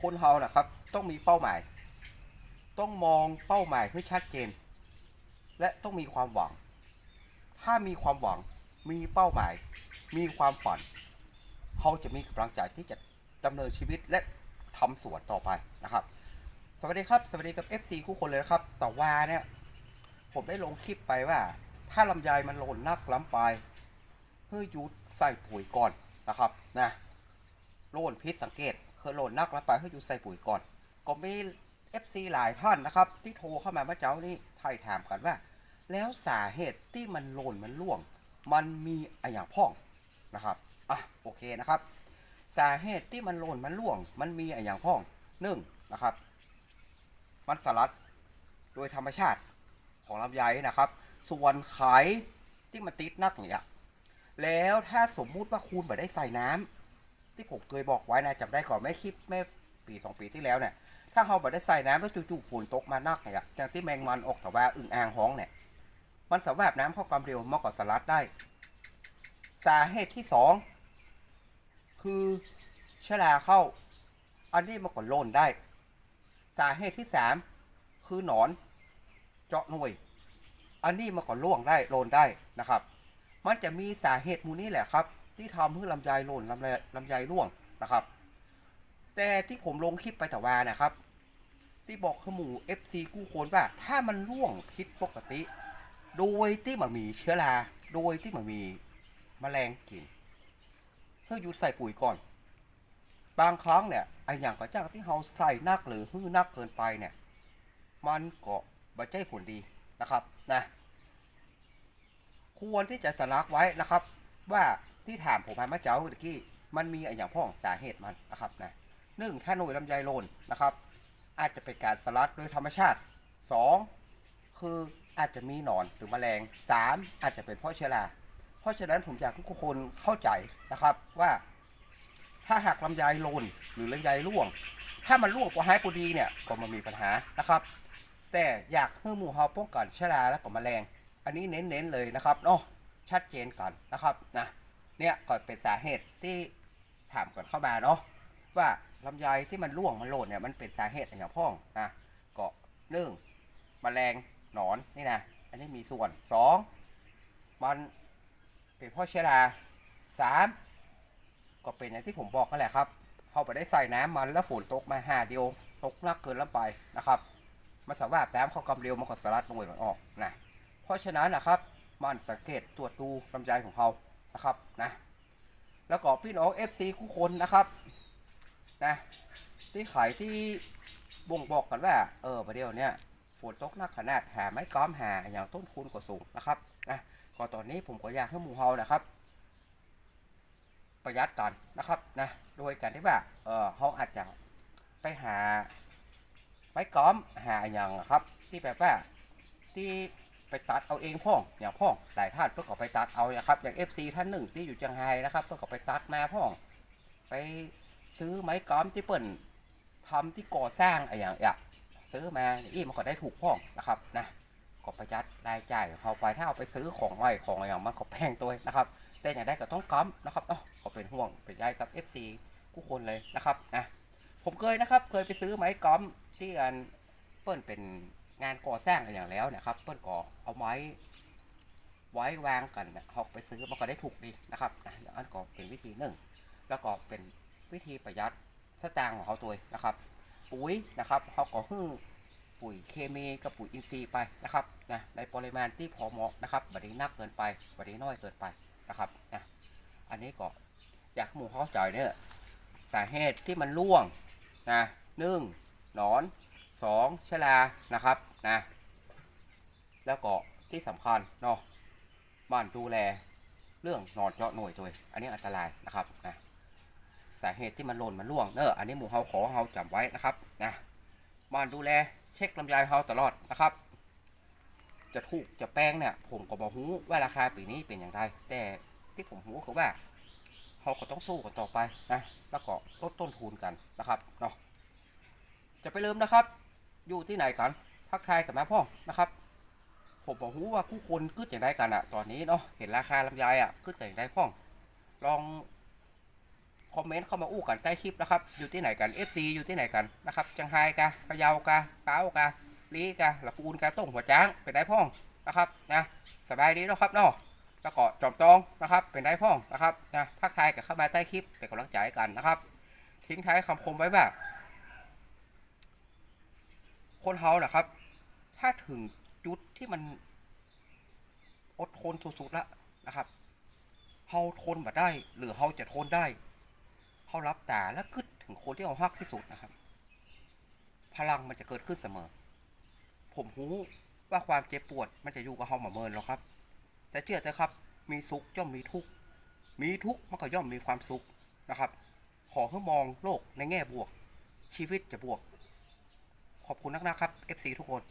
คนเฮานะครับ ต้องมีเป้าหมาย ต้องมองเป้าหมายให้ชัดเจน และต้องมีความหวัง ถ้ามีความหวังมีเป้าหมาย มีความฝันเขาจะมีกำลังใจที่จะดำเนินชีวิตและทำสวนต่อไปนะครับ สวัสดีครับ สวัสดีกับ FC คู่คนเลยนะครับ แต่ว่าเนี่ยผมได้ลงคลิปไปว่า ถ้าลำไยมันหล่นนักล้ำไปเพื่อยุดใส่ปุ๋ยก่อนนะครับนะโล่นพิษสังเกต คือหล่นนักล้ำไปเพื่อยุดใส่ปุ๋ยก่อน ก็มี FC หลายท่านนะครับ ที่โทรเข้ามาเมื่อเจ้านี้ไถ่ถามกันว่า แล้วสาเหตุที่มันหล่นมันร่วง มันมีอะไรอย่างพ่องนะครับอะโอเคนะครับ สาเหตุที่มันหล่นมันร่วง มันมีอะไรอย่างพ่องหนึ่งนะครับ มันสลัดโดยธรรมชาติของลำไยนะครับ ส่วนไขที่มันติดนักเนี่ยแล้วถ้าสมมุติว่าคุณไม่ได้ใส่น้ำ ที่ผมเคยบอกไว้นะจำได้ก่อนไม่คลิปแม่ปีสองปีที่แล้วเนี่ยถ้าเราไม่ได้ใส่น้ำแล้วจู่ๆฝนตกมานักเนี่ยจากที่แมงมันออกแต่ว่าอึ่งอ่างห้องเนี่ยมันสามารถน้ำเข้าความเร็วมากกว่าสลัดได้ สาเหตุที่สองคือชลาเข้า อันนี้มันก็โลนได้ สาเหตุที่สามคือหนอนเจาะหน่วย อันนี้มันก็ล่วงได้โลนได้นะครับ มันจะมีสาเหตุมูนี้แหละครับ ที่ทำให้ลำไยหล่นลำไยลำไยร่วงนะครับ แต่ที่ผมลงคลิปไปแต่ว่านะครับ ที่บอกขมู FC กู้โคนว่า ถ้ามันร่วงผิดปกติ โดยที่มันมีเชื้อราโดยที่มันมีแมลงกินเพื่อหยุดใส่ปุ๋ยก่อน บางครั้งเนี่ยไออย่างกระจ้างที่เราใส่นักหรือหื้อนักเกินไปเนี่ย มันก็บ่ใจผลดีนะครับนะควรที่จะตระหนักไว้นะครับ ว่า ที่ถามผมมาเมื่อเจ้าเมื่อกี้มันมีอะไรอย่างพ่องสาเหตุมันนะครับนะหนึ่งถ้าหน่วยลำไยโลนนะครับ อาจจะเป็นการสลัดโดยธรรมชาติสองคืออาจจะมีหนอนหรือแมลงสามอาจจะเป็นเพราะเชื้อราเพราะฉะนั้นผมอยากให้ทุกคนเข้าใจนะครับว่า ถ้าหากลำไยโลนหรือลำไยร่วง ถ้ามันร่วงพอหายพอดีเนี่ยก็มันมีปัญหานะครับ แต่อยากให้หมู่เฮาป้องกันเชื้อราและก็แมลง อันนี้เน้นๆเลยนะครับเนาะชัดเจนก่อนนะครับนะ เนี่ยก็เป็นสาเหตุที่ถามก่อนเข้ามาเนาะว่าลำไยที่มันร่วงมันโหล่นเนี่ยมันเป็นสาเหตุอะไรอย่างพ้องนะก็หนึ่งแมลงหนอนนี่นะอันนี้มีส่วนสองมันเป็นเพราะเชื้อราสามก็เป็นอย่างที่ผมบอกนั่นแหละครับเขาไปได้ใส่น้ำมันแล้วฝนตกมาหาเดียวตกนักเกินแล้วไปนะครับมันสามารถน้ำเข้ากำเร็วมันก็สลัดลงไปมันออกนะเพราะฉะนั้นนะครับมันสังเกตตรวจดูลำไยของเขา นะครับนะแล้วก็พี่น้อง FC คู่คนนะครับนะที่ขายที่บ่งบอกกันว่า เออประเดี๋ยวเนี้ยฝนตกหนักขนาดหาไม้ก้อมหาอย่างต้นทุนก็สูงนะครับนะก็ตอนนี้ผมก็อยากให้หมู่เฮานะครับ ประหยัดกันนะครับนะโดยการที่ว่าเออเขาอาจจะไปหาไม้ก้อมหาอย่างครับ ที่แบบว่าที่ ไปตัดเอาเองพ่องอย่างพ่องหลายท่านเพื่อก็ไปตัดเอานะครับอย่าง FC ท่านหนึ่งที่อยู่เชียงไฮ้นะครับเพื่อก็ไปตัดมาพ่อง ไปซื้อไม้กอมที่เปิ่นทำที่ก่อสร้างอะไรอย่างเงี้ยซื้อมาอีมันก็ได้ถูกพ่องนะครับนะก็ประหยัดรายจ่ายของเขาไปถ้าเอาไปซื้อของไหวของอะไรอย่างมันก็แพงตัวนะครับ แต่อย่างได้ก็ต้องก้อมนะครับเนาะก็เป็นห่วงเป็นใยกับ FC ทุกคนเลยนะครับนะผมเคยนะครับเคยไปซื้อไม้ก้อมที่อันเปิ้นเป็น งานก่อสร้างอะไรอย่างแล้วนะครับเปิ้นก็เอาไม้ไว้วางกันนะเขาไปซื้อมันก็ได้ถูกดีนะครับนะอันก็เป็นวิธีหนึ่งแล้วก็เป็นวิธีประหยัดสตางค์ของเขาตัวนะครับ ปุ๋ยนะครับเขาก็ฮึ่งปุ๋ยเคมีกับปุ๋ยอินทรีย์ไปนะครับนะในปริมาณที่พอเหมาะนะครับบัดนี้นักเกินไปบัดนี้น้อยเกินไปนะครับนะอันนี้ก็อยากให้หมู่เข้าใจเนี่ยสาเหตุที่มันร่วงนะหนึ่งหนอนสองชลานะครับ นะ แล้วก็ที่สำคัญเนาะบ้านดูแลเรื่องนอนเจาะหน่วยตัวอันนี้อันตรายนะครับนะสาเหตุที่มันหล่นมันร่วงเนอะอันนี้หมู่เฮาขอเฮาจำไว้นะครับนะบ้านดูแลเช็คลำไยเฮาตลอดนะครับ จะถูกจะแป้งเนี่ยผมก็บอกหูว่าราคาปีนี้เป็นอย่างไรแต่ที่ผมหูคือว่าเขาก็ต้องสู้กันต่อไปนะแล้วก็ลดต้นทุนกันนะครับเนาะจะไปเริ่มนะครับ อยู่ที่ไหนกัน พักทายกับแม่พ่องนะครับ ผมบอกหูว่าคู่คนกึดอย่างไรกันอะตอนนี้เนาะเห็นราคาลำไยอะกึดอย่างไรพ่อง ลองคอมเมนต์เข้ามาอู้กันใต้คลิปนะครับ อยู่ที่ไหนกัน SC อยู่ที่ไหนกันนะครับจังไฮกะพะเยากะเป้ากะลีกะละปูนกะต้งหัวจ้างเป็นได้พ่องนะครับนะสบายดีเนาะครับเนาะแล้วก็จอมตองนะครับ เป็นได้พ่องนะครับนะทักทายกับเข้ามาใต้คลิปเป็นกำลังใจกันนะครับ ทิ้งท้ายคำคมไว้ว่าคนเฮานะครับ ถ้าถึงจุดที่มันอดทนสุดๆแล้วนะครับเฮาทนมาได้ หรือเฮาจะทนได้เฮารับตาและกึดถึงคนที่เราฮักที่สุดนะครับ พลังมันจะเกิดขึ้นเสมอ ผมรู้ว่าความเจ็บปวดมันจะอยู่กับเฮามาเมินแล้วครับ แต่เชื่อเถอะครับ มีสุขย่อมมีทุกข์มีทุกข์มันก็ย่อมมีความสุขนะครับ ขอให้มองโลกในแง่บวก ชีวิตจะบวก ขอบคุณนักๆครับ FC ทุกคน